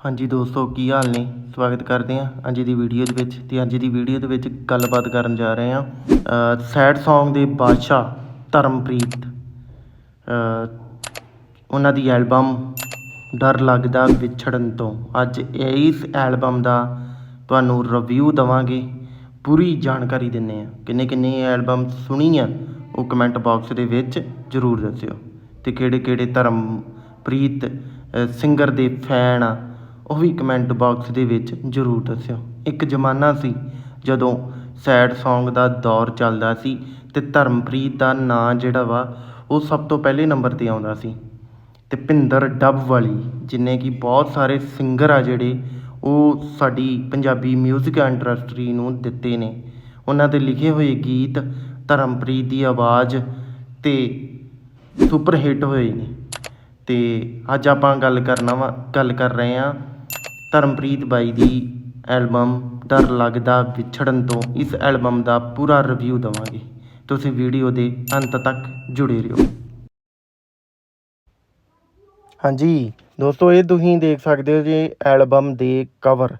ਹਾਂਜੀ ਦੋਸਤੋ, ਕੀ ਹਾਲ ਨੇ? ਸਵਾਗਤ ਕਰਦੇ ਹਾਂ ਅੱਜ ਦੀ ਵੀਡੀਓ ਦੇ ਵਿੱਚ ਤੇ ਅੱਜ ਦੀ ਵੀਡੀਓ ਦੇ ਵਿੱਚ ਗੱਲਬਾਤ ਕਰਨ ਜਾ ਰਹੇ ਹਾਂ। ਸੈਡ Song ਦੇ ਬਾਦਸ਼ਾਹ ਧਰਮਪ੍ਰੀਤ। ਉਹਨਾਂ ਦੀ ਐਲਬਮ ਡਰ ਲੱਗਦਾ ਵਿਛੜਨ ਤੋਂ। ਅੱਜ ਇਸ ਐਲਬਮ ਦਾ ਤੁਹਾਨੂੰ ਰਿਵਿਊ ਦਵਾਂਗੇ। ਪੂਰੀ ਜਾਣਕਾਰੀ ਦਿੰਨੇ ਆ ਕਿੰਨੇ ਕਿੰਨੇ ਐਲਬਮ ਸੁਣੀ ਆ ਉਹ ਕਮੈਂਟ ਬਾਕਸ ਦੇ ਵਿੱਚ ਜਰੂਰ ਦੱਸਿਓ। ਤੇ ਕਿਹੜੇ ਕਿਹੜੇ ਧਰਮਪ੍ਰੀਤ ਸਿੰਗਰ ਦੇ ਫੈਨ ਆ ਉਹ ਵੀ ਕਮੈਂਟ ਬਾਕਸ ਦੇ ਵਿੱਚ ਜਰੂਰ ਦੱਸਿਓ। ਇੱਕ ਜ਼ਮਾਨਾ ਸੀ ਜਦੋਂ ਸੈਡ ਸੌਂਗ ਦਾ ਦੌਰ ਚੱਲਦਾ ਸੀ ਅਤੇ ਧਰਮਪ੍ਰੀਤ ਦਾ ਨਾਂ ਜਿਹੜਾ ਵਾ, ਉਹ ਸਭ ਤੋਂ ਪਹਿਲੇ ਨੰਬਰ ਤੇ ਆਉਂਦਾ ਸੀ। ਅਤੇ ਭਿੰਦਰ ਡੱਬ ਵਾਲੀ, ਜਿੰਨੇ ਕਿ ਬਹੁਤ ਸਾਰੇ ਸਿੰਗਰ ਆ ਜਿਹੜੇ, ਉਹ ਸਾਡੀ ਪੰਜਾਬੀ ਮਿਊਜ਼ਿਕ ਇੰਡਸਟਰੀ ਨੂੰ ਦਿੱਤੇ ਨੇ। ਉਹਨਾਂ ਦੇ ਲਿਖੇ ਹੋਏ ਗੀਤ ਧਰਮਪ੍ਰੀਤ ਦੀ ਆਵਾਜ਼ ਤੇ ਸੁਪਰ ਹਿੱਟ ਹੋਏ ਨੇ। ਅਤੇ ਅੱਜ ਆਪਾਂ ਗੱਲ ਕਰਨਾ ਵਾ, ਗੱਲ ਕਰ ਰਹੇ ਹਾਂ ਧਰਮਪ੍ਰੀਤ ਬਾਈ ਦੀ ਐਲਬਮ ਡਰ ਲੱਗਦਾ ਵਿਛੜਨ ਤੋਂ ਇਸ ਐਲਬਮ ਦਾ ਪੂਰਾ ਰਿਵਿਊ ਦਵਾਂਗੇ। ਤੁਸੀਂ ਵੀਡੀਓ ਦੇ ਅੰਤ ਤੱਕ ਜੁੜੇ ਰਹੋ। ਹਾਂਜੀ, ਦੋਸਤੋ, ਇਹ ਤੁਸੀਂ ਦੇਖ ਸਕਦੇ ਹੋ ਜੀ ਐਲਬਮ ਦੇ ਕਵਰ।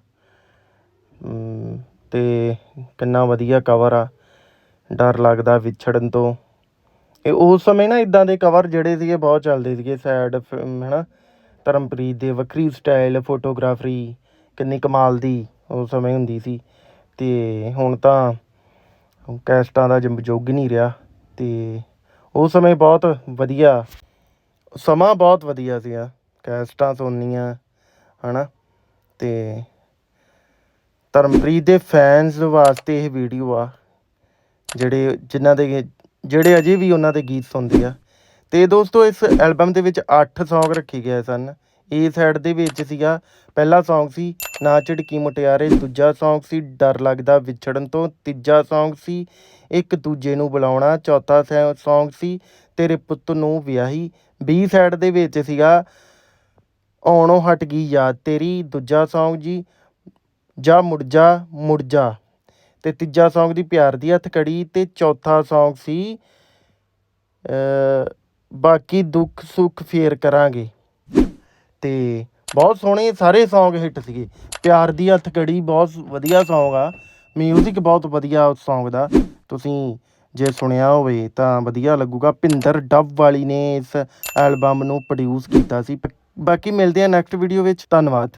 ਤੇ ਕਿੰਨਾ ਵਧੀਆ ਕਵਰ ਆ। ਡਰ ਲੱਗਦਾ ਵਿਛੜਨ ਤੋਂ। ਇਹ ਉਸ ਸਮੇਂ ਨਾ ਇਦਾਂ ਦੇ ਕਵਰ ਜਿਹੜੇ ਸੀਗੇ ਬਹੁਤ ਚੱਲਦੇ ਸੀਗੇ, ਸੈਡ ਹੈਨਾ ਧਰਮਪ੍ਰੀਤ ਦੇ ਵੱਖਰੀ ਸਟਾਈਲ, ਫੋਟੋਗ੍ਰਾਫਰੀ, ਕਿੰਨੀ ਕਮਾਲ ਦੀ ਉਸ ਸਮੇਂ ਹੁੰਦੀ ਸੀ। ਅਤੇ ਹੁਣ ਤਾਂ ਕੈਸਟਾਂ ਦਾ ਜੰਬ ਯੁੱਗ ਹੀ ਨਹੀਂ ਰਿਹਾ ਅਤੇ ਉਸ ਸਮੇਂ ਬਹੁਤ ਵਧੀਆ, ਸਮਾਂ ਬਹੁਤ ਵਧੀਆ ਸੀਗਾ। ਕੈਸਟਾਂ ਸੁਣਨੀਆਂ ਹੈ ਨਾ ਅਤੇ ਧਰਮਪ੍ਰੀਤ ਦੇ ਫੈਨਸ ਵਾਸਤੇ ਇਹ ਵੀਡੀਓ ਆ, ਜਿਹੜੇ ਜਿਨ੍ਹਾਂ ਦੇ, ਜਿਹੜੇ ਅਜੇ ਵੀ ਉਹਨਾਂ ਦੇ ਗੀਤ ਸੁਣਦੇ ਆ। ਤੇ ਦੋਸਤੋ, ਇਸ ਐਲਬਮ ਦੇ ਵਿੱਚ 8 ਸੌਂਗ ਰੱਖੇ ਗਏ ਸਨ। ਏ ਸਾਈਡ ਦੇ ਵਿੱਚ ਸੀਗਾ, ਪਹਿਲਾ Song ਸੀ, ਨਾ ਝਿੜਕੀ ਮੁਟਿਆਰੇ, ਦੂਜਾ Song ਸੀ, ਡਰ ਲੱਗਦਾ ਵਿਛੜਨ ਤੋਂ, ਤੀਜਾ Song ਸੀ, ਇੱਕ ਦੂਜੇ ਨੂੰ ਬੁਲਾਉਣਾ, ਚੌਥਾ Song ਸੀ, ਤੇਰੇ ਪੁੱਤ ਨੂੰ ਵਿਆਹੀ। ਬੀ ਸਾਈਡ ਦੇ ਵਿੱਚ ਸੀਗਾ, ਆਉਣੋਂ ਹਟ ਗਈ ਯਾਦ ਤੇਰੀ, ਦੂਜਾ Song ਜੀ, ਜਾ ਮੁੜ ਜਾ ਮੁੜ ਜਾ ਤੇ ਤੀਜਾ Song ਦੀ ਪਿਆਰ ਦੀ ਹੱਥਕੜੀ ਤੇ ਚੌਥਾ Song ਸੀ ਬਾਕੀ ਦੁੱਖ ਸੁੱਖ ਫੇਰ ਕਰਾਂਗੇ। ਤੇ ਬਹੁਤ ਸੋਹਣੇ ਸਾਰੇ Song ਹਿੱਟ ਸੀਗੇ। ਪਿਆਰ ਦੀ ਹੱਥਕੜੀ ਬਹੁਤ ਵਧੀਆ Song ਆ। 뮤직 ਬਹੁਤ ਵਧੀਆ ਉਸ Song ਦਾ। ਤੁਸੀਂ ਜੇ ਸੁਣਿਆ ਹੋਵੇ ਤਾਂ ਵਧੀਆ ਲੱਗੂਗਾ। ਭਿੰਦਰ ਡੱਬ ਵਾਲੀ ਨੇ ਇਸ ਐਲਬਮ ਨੂੰ ਪ੍ਰੋਡਿਊਸ ਕੀਤਾ ਸੀ। ਬਾਕੀ ਮਿਲਦੇ ਆ ਨੈਕਸਟ ਵੀਡੀਓ ਵਿੱਚ। ਧੰਨਵਾਦ।